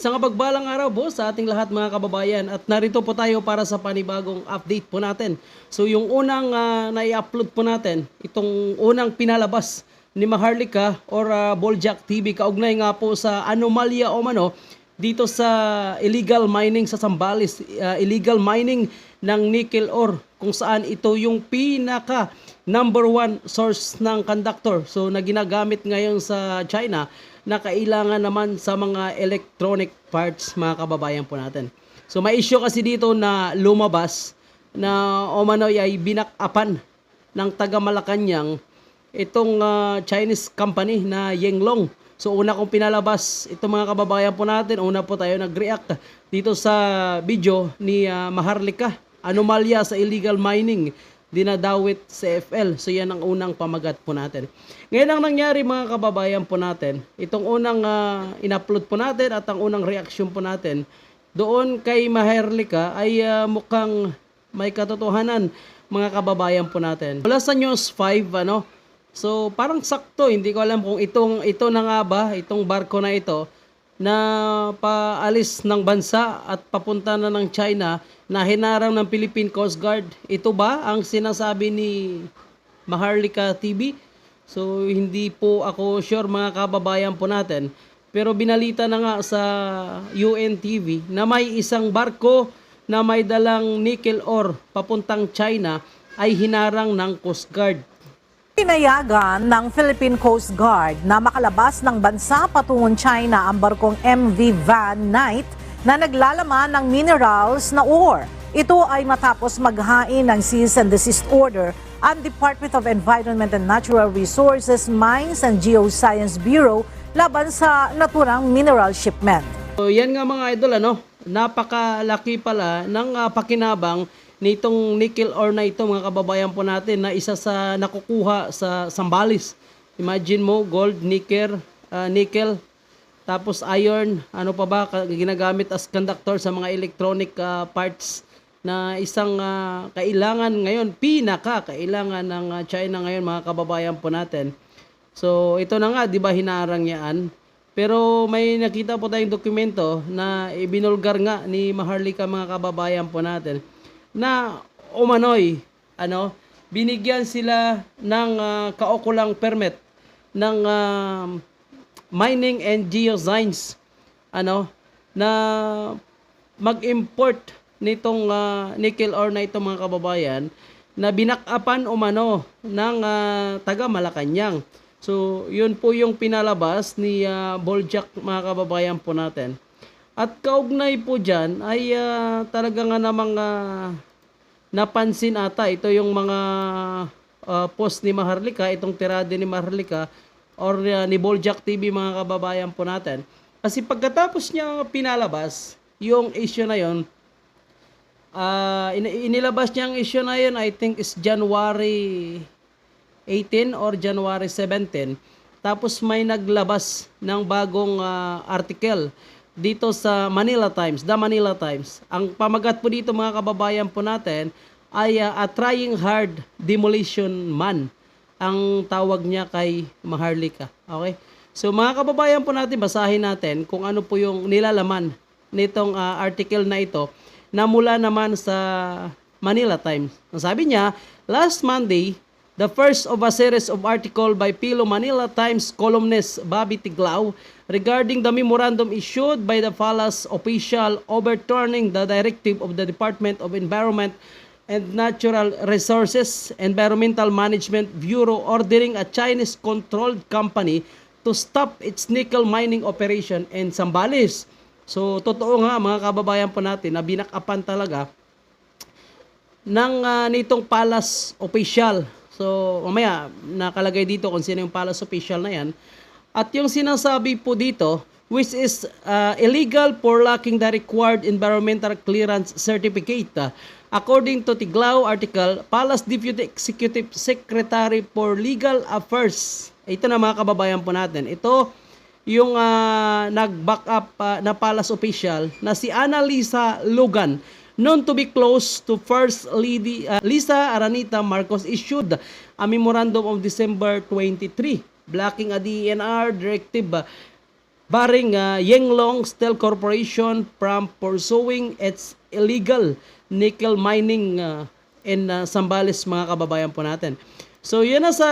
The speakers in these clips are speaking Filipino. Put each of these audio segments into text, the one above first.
Sa kabagbalang araw po sa ating lahat mga kababayan at narito po tayo para sa panibagong update po natin. So yung unang uh, nai-upload po natin, itong unang pinalabas ni Maharlika or uh, Boljak TV kaugnay nga po sa anomalya o mano dito sa illegal mining sa Sambales, uh, illegal mining ng nickel ore kung saan ito yung pinaka number one source ng conductor. So na ginagamit ngayon sa China na kailangan naman sa mga electronic parts mga kababayan po natin. So may issue kasi dito na lumabas na Omanoy ay binakapan ng taga Malacanang itong uh, Chinese company na Yenglong. So una kong pinalabas itong mga kababayan po natin, una po tayo nag-react dito sa video ni uh, Maharlika, anomalya sa illegal mining dinadawit sa FL. So yan ang unang pamagat po natin. Ngayon ang nangyari mga kababayan po natin, itong unang uh, in-upload po natin at ang unang reaction po natin, doon kay Maherlika ay uh, mukhang may katotohanan mga kababayan po natin. Mula sa News 5, ano, so parang sakto, hindi ko alam kung itong, ito na nga ba, itong barko na ito, na paalis ng bansa at papunta na ng China na hinarang ng Philippine Coast Guard. Ito ba ang sinasabi ni Maharlika TV? So hindi po ako sure mga kababayan po natin. Pero binalita na nga sa UNTV na may isang barko na may dalang nickel ore papuntang China ay hinarang ng Coast Guard. Pinayagan ng Philippine Coast Guard na makalabas ng bansa patungong China ang barkong MV Van Knight na naglalaman ng minerals na ore. Ito ay matapos maghain ng cease and desist order ang Department of Environment and Natural Resources, Mines and Geoscience Bureau laban sa naturang mineral shipment. So yan nga mga idol ano, napakalaki pala ng uh, pakinabang nitong nickel ore na ito mga kababayan po natin na isa sa nakukuha sa Sambales. Imagine mo gold, nickel, uh, nickel, tapos iron, ano pa ba ginagamit as conductor sa mga electronic uh, parts na isang uh, kailangan ngayon, pinaka kailangan ng China ngayon mga kababayan po natin. So ito na nga, 'di ba hinarang? Pero may nakita po tayong dokumento na ibinulgar nga ni Maharlika mga kababayan po natin na umanoy ano binigyan sila ng uh, kaukulang permit ng uh, mining and geoscience ano na mag-import nitong uh, nickel ore na ito mga kababayan na binakapan umano ng uh, taga Malacanang. So, yun po yung pinalabas ni uh, Boljak mga kababayan po natin. At kaugnay po dyan ay uh, talaga nga namang uh, napansin ata ito yung mga uh, post ni Maharlika, itong tirade ni Maharlika or uh, ni Boljak TV mga kababayan po natin. Kasi pagkatapos niya pinalabas yung issue na yon uh, inilabas niya ang issue na yun I think is January 18 or January 17. Tapos may naglabas ng bagong uh, article dito sa Manila Times, The Manila Times. Ang pamagat po dito mga kababayan po natin ay uh, a trying hard demolition man ang tawag niya kay Maharlika. Okay? So mga kababayan po natin, basahin natin kung ano po yung nilalaman nitong uh, article na ito na mula naman sa Manila Times. Ang sabi niya, last Monday, the first of a series of article by Pilo Manila Times columnist Bobby Tiglao regarding the memorandum issued by the Falas official overturning the directive of the Department of Environment and Natural Resources Environmental Management Bureau ordering a Chinese-controlled company to stop its nickel mining operation in Sambales. So, totoo nga mga kababayan po natin na binakapan talaga ng uh, nitong Palace official So, mamaya, nakalagay dito kung sino yung palace official na yan. At yung sinasabi po dito, which is uh, illegal for lacking the required environmental clearance certificate. According to Tiglao article, Palace Deputy Executive Secretary for Legal Affairs. Ito na mga kababayan po natin. Ito yung uh, nag-back up uh, na Palace official na si Annalisa Lugan known to be close to First Lady uh, Lisa Aranita Marcos issued a memorandum of December 23 blocking a DENR directive uh, barring uh, Yenglong Steel Corporation from pursuing its illegal nickel mining uh, in uh, Sambales mga kababayan po natin. So yun na sa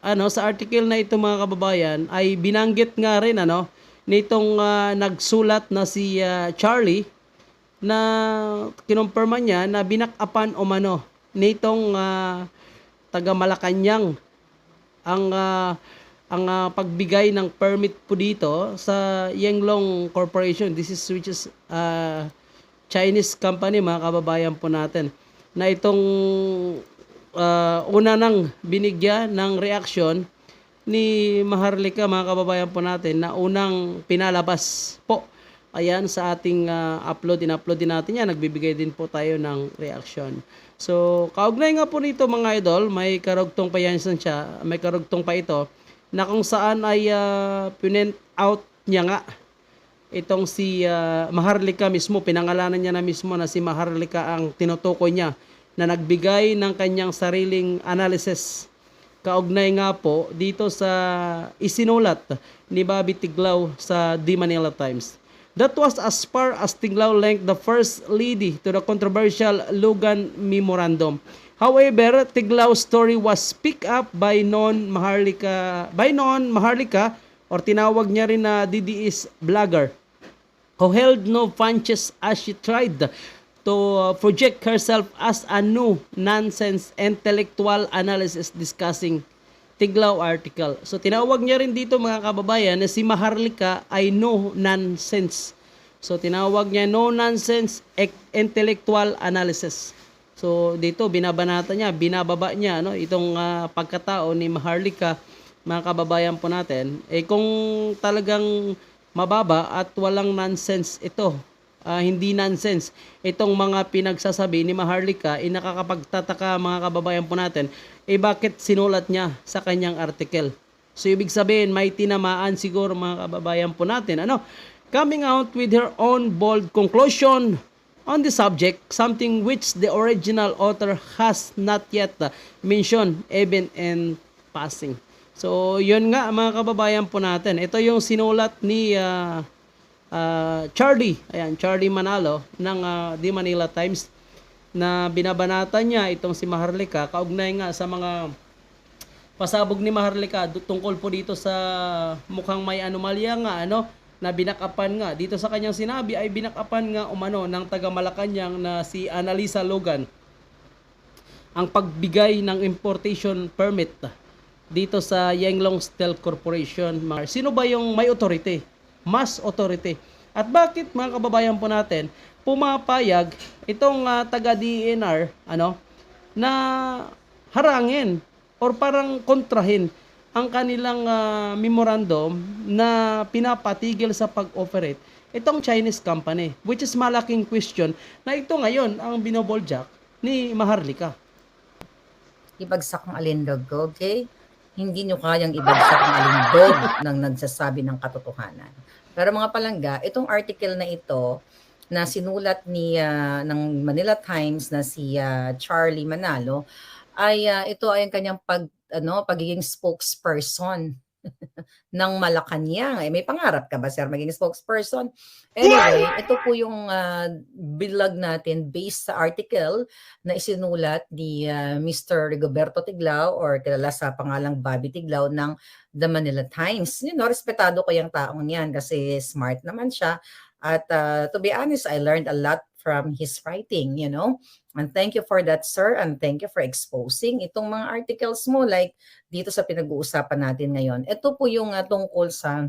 ano sa article na ito mga kababayan ay binanggit nga rin ano nitong uh, nagsulat na si uh, Charlie na kinumpirma niya na binakapan umano nitong uh, taga Malacanang ang ah, ang ah, pagbigay ng permit po dito sa Yenglong Corporation. This is which is ah, Chinese company mga kababayan po natin na itong ah, una nang binigyan ng reaksyon ni Maharlika mga kababayan po natin na unang pinalabas po ayan sa ating ah, upload in-upload din natin yan nagbibigay din po tayo ng reaction so kaugnay nga po nito mga idol may karugtong pa yan siya may karugtong pa ito na kung saan ay uh, pinent out niya nga itong si ah, Maharlika mismo, pinangalanan niya na mismo na si Maharlika ang tinutukoy niya na nagbigay ng kanyang sariling analysis. Kaugnay nga po dito sa isinulat ni Bobby Tiglaw sa The Manila Times. That was as far as Tiglaw linked the first lady to the controversial Logan Memorandum. However, Tiglaw's story was picked up by non Maharlika by non Maharlika or tinawag niya rin na DDS blogger who held no punches as she tried to project herself as a new nonsense intellectual analysis discussing Tiglaw article. So tinawag niya rin dito mga kababayan na si Maharlika ay no nonsense. So tinawag niya no nonsense ec- intellectual analysis. So dito binabanata niya, binababa niya no itong ah, pagkatao ni Maharlika mga kababayan po natin. Eh kung talagang mababa at walang nonsense ito. Ah, hindi nonsense. Itong mga pinagsasabi ni Maharlika, ay nakakapagtataka mga kababayan po natin, eh bakit sinulat niya sa kanyang article? So ibig sabihin, may tinamaan siguro mga kababayan po natin. Ano? Coming out with her own bold conclusion on the subject, something which the original author has not yet uh, mentioned even in passing. So, yun nga mga kababayan po natin. Ito yung sinulat ni ah, ah, Charlie, ayan, Charlie Manalo ng ah, The Manila Times na binabanata niya itong si Maharlika kaugnay nga sa mga pasabog ni Maharlika tungkol po dito sa mukhang may anomalya nga ano na binakapan nga dito sa kanyang sinabi ay binakapan nga umano ng taga Malacanang na si Annalisa Logan ang pagbigay ng importation permit dito sa Yenglong Steel Corporation. Sino ba yung may authority? Mas authority. At bakit mga kababayan po natin pumapayag itong ah, taga DENR ano na harangin or parang kontrahin ang kanilang ah, memorandum na pinapatigil sa pag-operate itong Chinese company which is malaking question na ito ngayon ang binoboljak ni Maharlika. ibagsak ang alindog ko, okay? Hindi nyo kayang ibagsak ang alindog ng nagsasabi ng katotohanan. Pero mga palangga, itong article na ito na sinulat ni ah, ng Manila Times na si ah, Charlie Manalo ay ah, ito ay ang kanyang pag ano pagiging spokesperson ng Malacanang. Eh, may pangarap ka ba, sir, maging spokesperson? Anyway, ito po yung ah, bilag natin based sa article na isinulat ni ah, Mr. Rigoberto Tiglao or kilala sa pangalang Bobby Tiglao ng The Manila Times. You know, respetado ko yung taong yan kasi smart naman siya. At ah, to be honest, I learned a lot from his writing, you know. And thank you for that, sir. And thank you for exposing itong mga articles mo like dito sa pinag-uusapan natin ngayon. Ito po yung ah, tungkol sa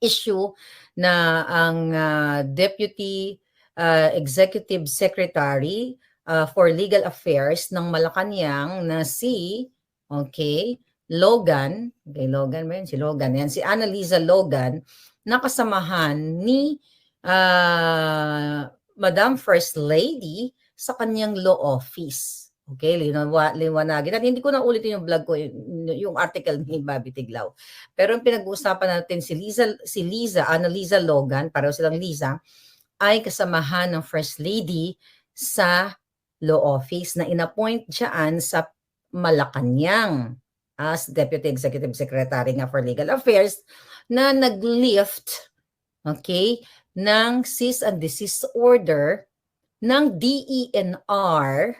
issue na ang ah, Deputy ah, Executive Secretary ah, for Legal Affairs ng Malacanang na si okay, Logan, okay, Logan ba yun? Si Logan, yan, si Annalisa Logan, nakasamahan ni ah, Madam First Lady sa kanyang law office. Okay, linawa, liwanagin. At hindi ko na ulitin yung vlog ko, yung, article ni Bobby Tiglao. Pero yung pinag-uusapan natin si Liza, si Liza, Annalisa Logan, pareho silang Liza, ay kasamahan ng First Lady sa law office na inappoint dyan sa Malacanang as Deputy Executive Secretary nga for Legal Affairs na nag-lift, okay, ng cease and desist order ng DENR,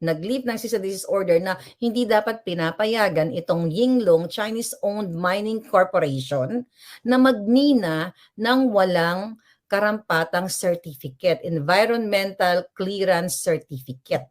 nag-lift ng cease and desist order na hindi dapat pinapayagan itong Yinglong Chinese-owned mining corporation na magmina ng walang karampatang certificate, environmental clearance certificate.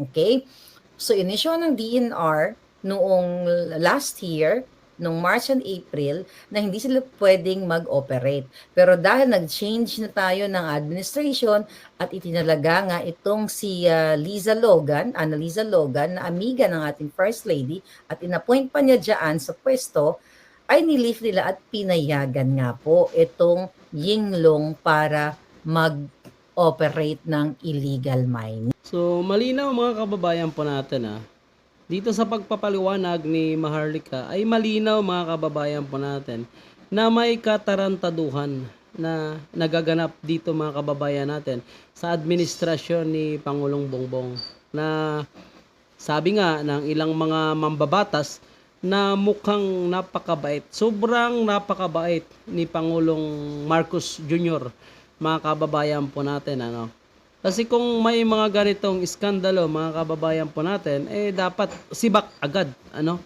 Okay? So, inisyo ng DNR noong last year, noong March and April, na hindi sila pwedeng mag-operate. Pero dahil nag-change na tayo ng administration at itinalaga nga itong si ah, Liza Logan, Annalisa Logan, na amiga ng ating First Lady, at inappoint pa niya dyan sa pwesto, ay nilift nila at pinayagan nga po itong Yinglong para mag-operate ng illegal mining. So, malinaw mga kababayan po natin ah. Dito sa pagpapaliwanag ni Maharlika ay malinaw mga kababayan po natin na may katarantaduhan na nagaganap dito mga kababayan natin sa administrasyon ni Pangulong Bongbong na sabi nga ng ilang mga mambabatas na mukhang napakabait. Sobrang napakabait ni Pangulong Marcos Jr. Mga kababayan po natin ano. Kasi kung may mga ganitong iskandalo mga kababayan po natin, eh dapat sibak agad, ano?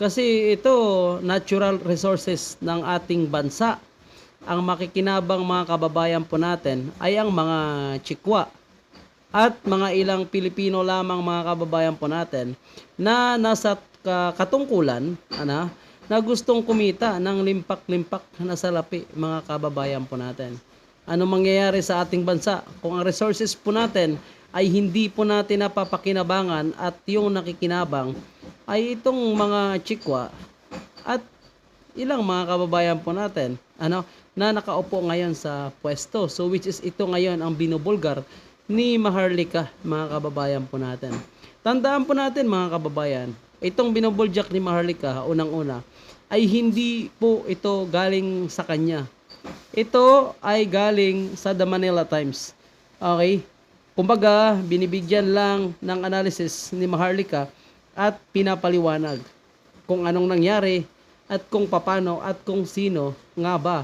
Kasi ito natural resources ng ating bansa. Ang makikinabang mga kababayan po natin ay ang mga chikwa at mga ilang Pilipino lamang mga kababayan po natin na nasa ka- katungkulan ana, na gustong kumita ng limpak-limpak na salapi mga kababayan po natin. Ano mangyayari sa ating bansa kung ang resources po natin ay hindi po natin napapakinabangan at yung nakikinabang ay itong mga chikwa at ilang mga kababayan po natin ano na nakaupo ngayon sa pwesto. So which is ito ngayon ang binubulgar ni Maharlika mga kababayan po natin. Tandaan po natin mga kababayan, itong binubuljak ni Maharlika unang-una ay hindi po ito galing sa kanya. Ito ay galing sa The Manila Times. Okay? Kumbaga, binibigyan lang ng analysis ni Maharlika at pinapaliwanag kung anong nangyari at kung papano at kung sino nga ba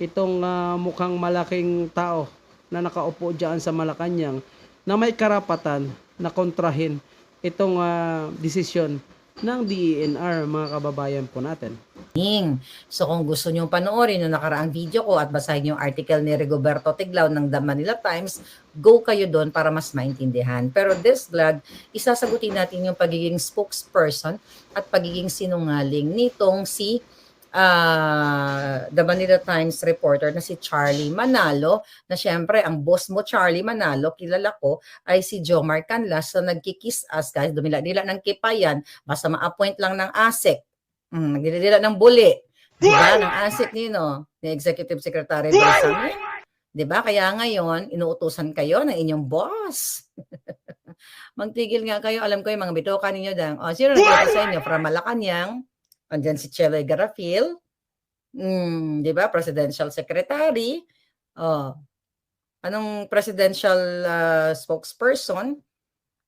itong ah, mukhang malaking tao na nakaupo diyan sa Malacanang na may karapatan na kontrahin itong ah, desisyon ng DENR mga kababayan po natin. So kung gusto nyo panoorin yung nakaraang video ko at basahin yung article ni Rigoberto Tiglao ng The Manila Times, go kayo doon para mas maintindihan. Pero this vlog, isasagutin natin yung pagiging spokesperson at pagiging sinungaling nitong si ah, The Manila Times reporter na si Charlie Manalo na syempre ang boss mo Charlie Manalo kilala ko ay si Jomar Canlas na nagkikiss us guys dumila-dila ng kipayan basta ma-appoint lang ng ASEC Mm, nagdidila ng buli. Di ba? Ng asset nino, ni Executive Secretary Balsamic. Di ba? Kaya ngayon, inuutusan kayo ng inyong boss. Magtigil nga kayo. Alam ko yung mga bitoka ninyo dang. O, sino nagkita sa inyo? From Malacanang. Andyan si Cheloy Garafil. Mm, di ba? Presidential Secretary. Oh. Anong presidential ah, spokesperson?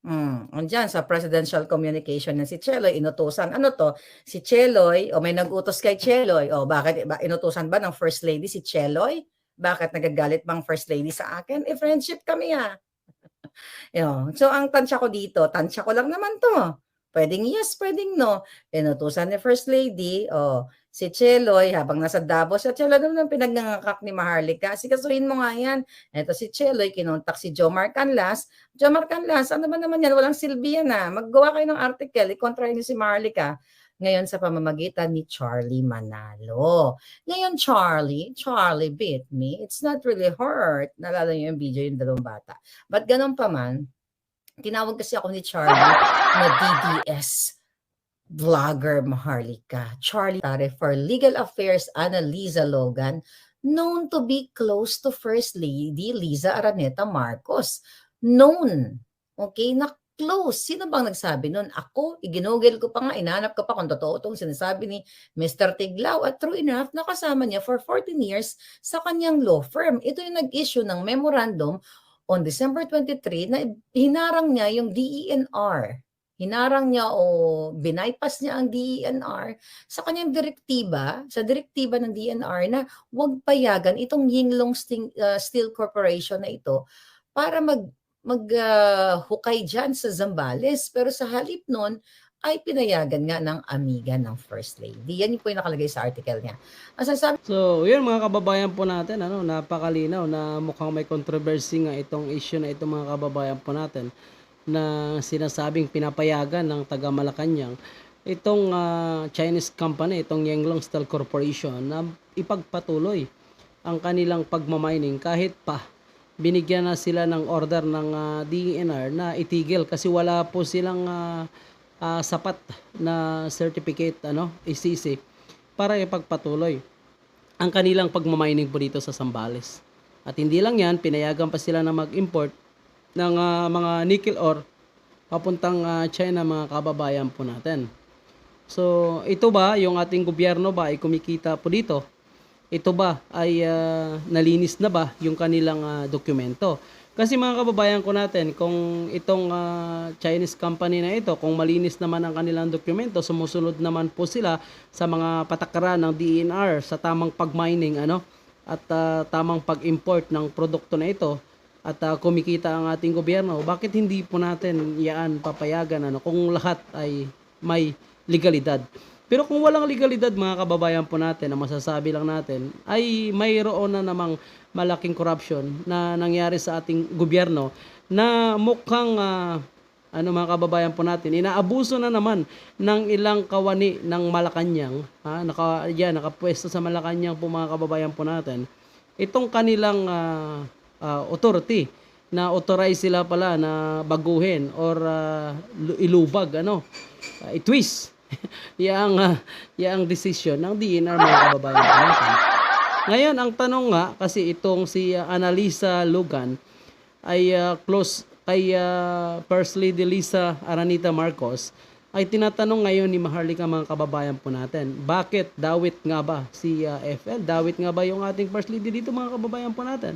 Mm, andyan sa presidential communication na si Cheloy, inutusan. Ano to? Si Cheloy, o may nag-utos kay Cheloy. O bakit, ba, inutusan ba ng First Lady si Cheloy? Bakit nagagalit bang First Lady sa akin? Eh, friendship kami ah. Yun. So, ang tansya ko dito, tansya ko lang naman to. Pwedeng yes, pwedeng no. Inutusan ni First Lady, o si Cheloy, habang nasa Davos, at Cheloy naman ang pinagnangakak ni Maharlika. Sikasuhin mo nga yan. Ito si Cheloy, kinontak si Jomar Canlas. Jomar Canlas, ano ba naman yan? Walang silbi yan ah. Maggawa kayo ng article, ikontra niyo si Maharlika. Ngayon sa pamamagitan ni Charlie Manalo. Ngayon, Charlie, Charlie beat me. It's not really hurt. Nalala niyo yung video yung dalawang bata. But ganun pa man, tinawag kasi ako ni Charlie na DDS vlogger Maharlika. Charlie Tare for Legal Affairs Annalisa Logan, known to be close to First Lady Liza Araneta Marcos. Known. Okay, na close. Sino bang nagsabi nun? Ako, iginugil ko pa nga, inanap ko pa kung totoo itong sinasabi ni Mr. Tiglao at true enough, nakasama niya for 14 years sa kanyang law firm. Ito yung nag-issue ng memorandum on December 23 na hinarang niya yung DENR. hinarang niya o binaypas niya ang DENR sa kanyang direktiba, sa direktiba ng DENR na huwag payagan itong Yinglong uh, Steel Corporation na ito para mag maghukay dyan sa Zambales. Pero sa halip nun, ay pinayagan nga ng amiga ng First Lady. Yan yung po yung nakalagay sa article niya. Ang sasabi So, yun mga kababayan po natin, ano, napakalinaw na mukhang may controversy nga itong issue na itong mga kababayan po natin na sinasabing pinapayagan ng taga Malacanang itong ah, Chinese company, itong Yanglong Steel Corporation na ipagpatuloy ang kanilang pagmamining kahit pa binigyan na sila ng order ng ah, DENR na itigil kasi wala po silang ah, ah, sapat na certificate ano ICC para ipagpatuloy ang kanilang pagmamining po dito sa Sambales. At hindi lang yan, pinayagan pa sila na mag-import ng ah, mga nickel ore papuntang ah, China mga kababayan po natin. So, ito ba, yung ating gobyerno ba ay kumikita po dito? Ito ba ay ah, nalinis na ba yung kanilang ah, dokumento? Kasi mga kababayan ko natin, kung itong ah, Chinese company na ito, kung malinis naman ang kanilang dokumento, sumusunod naman po sila sa mga patakaran ng DENR sa tamang pag-mining ano at ah, tamang pag-import ng produkto na ito at ah, kumikita ang ating gobyerno, bakit hindi po natin yaan papayagan ano kung lahat ay may legalidad? Pero kung walang legalidad mga kababayan po natin, ang masasabi lang natin ay mayroon na namang malaking corruption na nangyari sa ating gobyerno na mukhang ah, ano mga kababayan po natin, inaabuso na naman ng ilang kawani ng Malacanang, ha, naka, yan, nakapwesto sa Malacanang po mga kababayan po natin, itong kanilang ah, ah, authority na authorize sila pala na baguhin or lu- ilubag, ano, ah, i-twist yang uh, yang decision ng DNR mga kababayan natin. Ngayon, ang tanong nga, kasi itong si ah, Annalisa Lugan ay ah, close kay ah, First Lady Lisa Aranita Marcos, ay tinatanong ngayon ni Maharlika mga kababayan po natin, bakit dawit nga ba si ah, FL? Dawit nga ba yung ating First Lady dito mga kababayan po natin?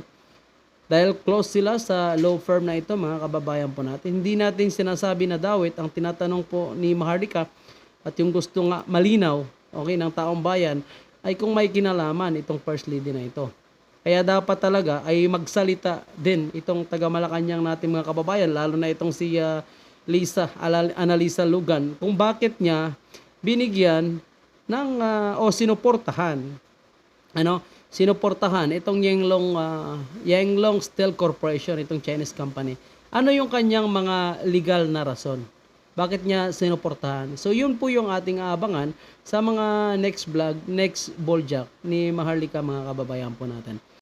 Dahil close sila sa law firm na ito, mga kababayan po natin. Hindi natin sinasabi na dawit. Ang tinatanong po ni Maharlika at yung gusto nga malinaw, okay, ng taong bayan, ay kung may kinalaman itong first lady na ito. Kaya dapat talaga ay magsalita din itong taga Malacanang natin mga kababayan, lalo na itong si ah, Lisa, Annalisa Lugan, kung bakit niya binigyan ng ah, o sinuportahan ano, sinuportahan itong Yanglong uh, Yanglong Steel Corporation, itong Chinese company. Ano yung kanyang mga legal na rason? Bakit niya sinuportahan? So yun po yung ating aabangan sa mga next vlog, next balljack ni Maharlika mga kababayan po natin.